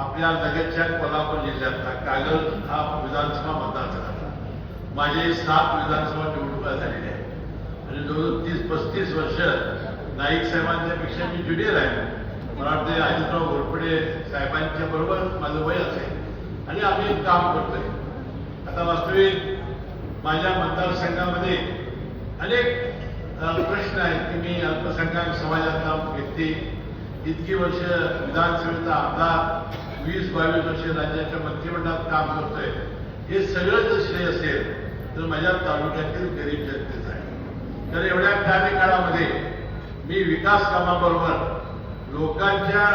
आपल्या लगतच्या कोल्हापूर जिल्ह्यातला कागल हा विधानसभा मतदारसंघाचा माझे सात विधानसभा निवडणुका झालेल्या आहेत. आणि जवळजवळ तीस पस्तीस वर्ष नाईक साहेबांच्या पेक्षा मी ज्युनियर आहे. मला वाटते अजितराव घोरपडे साहेबांच्या बरोबर माझं वय असेल. आणि आम्ही काम करतोय. आता वास्तविक माझ्या मतदारसंघामध्ये अनेक प्रश्न आहेत की मी अल्पसंख्याक समाजातला व्यक्ती इतकी वर्ष विधानसभेचा आमदार वीस बावीस वर्ष राज्याच्या मंत्रिमंडळात काम करतोय. हे सगळं जर श्रेय असेल तर माझ्या तालुक्यातील गरीब जनतेच आहे. तर एवढ्या कार्यकाळामध्ये मी विकास कामाबरोबर लोकांच्या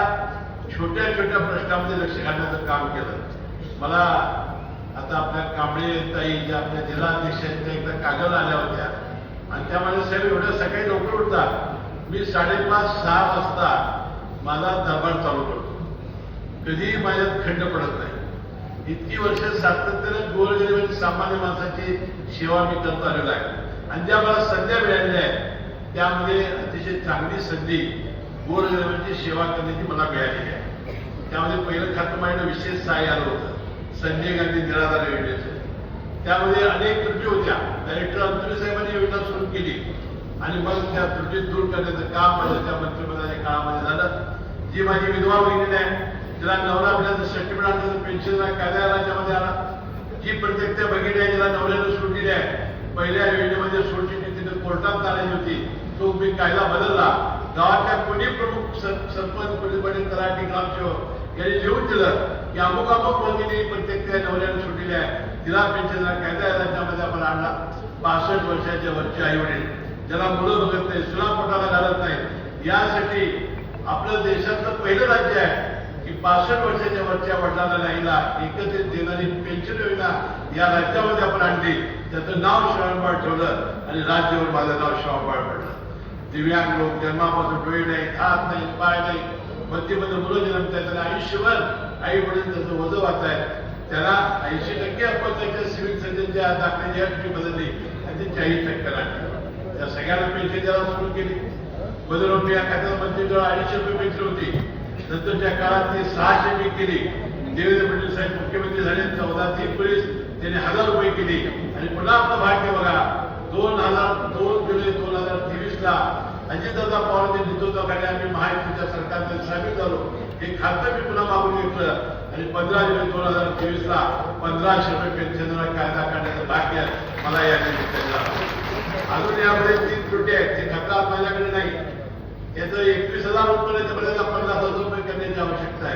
छोट्या छोट्या प्रश्नामध्ये लक्ष घालण्याचं काम केलं. मला आता आपल्या कांबळे ताई ज्या आपल्या जिल्हाध्यक्षांच्या एकदा कागद आल्या होत्या. आणि त्या साहेब एवढ्या सकाळी लवकर उठतात. मी साडेपाच सहा वाजता माझा दरबार चालू करतो. कधीही माझ्यात खंड पडत नाही. इतकी वर्ष सातत्यानं गोरगरीब सामान्य माणसाची सेवा मी करत आलेलो आहे. आणि ज्या मला संध्या मिळालेल्या आहेत त्यामध्ये अतिशय चांगली संधी गोरगरिबांची सेवा करण्याची मला मिळालेली आहे. त्यामध्ये पहिलं खातं माझ्या विशेष सहाय्य आलं होतं. संजय गांधी निराधार योजनेचं. त्यामध्ये अनेक त्रुटी होत्या. डायरेक्टर अंतुरी साहेबांनी योजना सुरू केली. आणि मग त्या त्रुटी दूर करण्याचं काम माझं त्या मंत्रिमंडळाच्या काळामध्ये झालं. जी माझी विधवा बहिणी आहे तिला नवरा बिलाचं सर्टिफिकेट आणलं पेन्शन कायदा राज्यामध्ये आला. जी प्रत्येक त्या भगिनी आहे जिला नवऱ्यानं सूट दिली आहे पहिल्या योजनेमध्ये सूट दिली कोर्टात चालायची होती. तो मी कायदा बदलला. गावातल्या कोणी प्रमुख सरपंच पोलीस पाटील तलाठी ग्रामसेवक यांनी लिहून दिलं की अमुक अमुक भगिनी प्रत्येक त्या नवऱ्यानं सूट दिली आहे. तिला पेन्शनला कायदा राज्यामध्ये आपण आणला. पासष्ट वर्षाच्या वरचे आई वडील ज्याला मुलं बघत नाही सुना पोटाला घालत नाही. यासाठी आपलं देशातलं पहिलं राज्य आहे की पासष्ट वर्षाच्या वरच्या वडिलांना नाहीला एकत्रित देणारी पेन्शन योजना या राज्यामध्ये आपण आणली. त्याचं नाव श्रावणबाळ ठेवलं आणि राज्यावर माझं नाव श्रावणबाळ पडलं. दिव्यांग लोक जन्मापासून डोळे नाही हात नाही पाय नाही मध्यमध्ये मुलं जन्मत आहेत आणि आयुष्यभर आई वडील त्याचं वजं वाचाय त्याला ऐंशी टक्के आपण त्याच्या सिव्हिल सर्जनच्या दाखल्याची अटकी बदलली आणि ते चाळीस टक्के राखली. त्या सगळ्यांना पेन्शन द्यायला सुरू केली. बदलून या खात्यात मंत्री जवळ अडीचशे रुपये पेन्शन होती नंतरच्या काळात ती सहाशे मी केली. देवेंद्र फडणवीस साहेब मुख्यमंत्री झाले चौदा ते एकोणीस त्यांनी हजार रुपये केली. आणि पुन्हा आपलं भाग्य बघा दोन हजार दोन जुलै दोन हजार तेवीस ला अजितदादा पवारांच्या नेतृत्वाखाली आम्ही महायुतीच्या सरकारमध्ये सामील झालो. हे खातं मी पुन्हा मागून घेतलं. आणि पंधरा जुलै दोन हजार तेवीस ला पंधराशे रुपये पेन्शनला कायदा काढण्याचं भाग्य मला या निमित्तानं अजून यामध्ये तीन त्रुटी आहेत. ते एकवीस हजार रुपये पन्नास हजार रुपये करण्याची आवश्यकता आहे.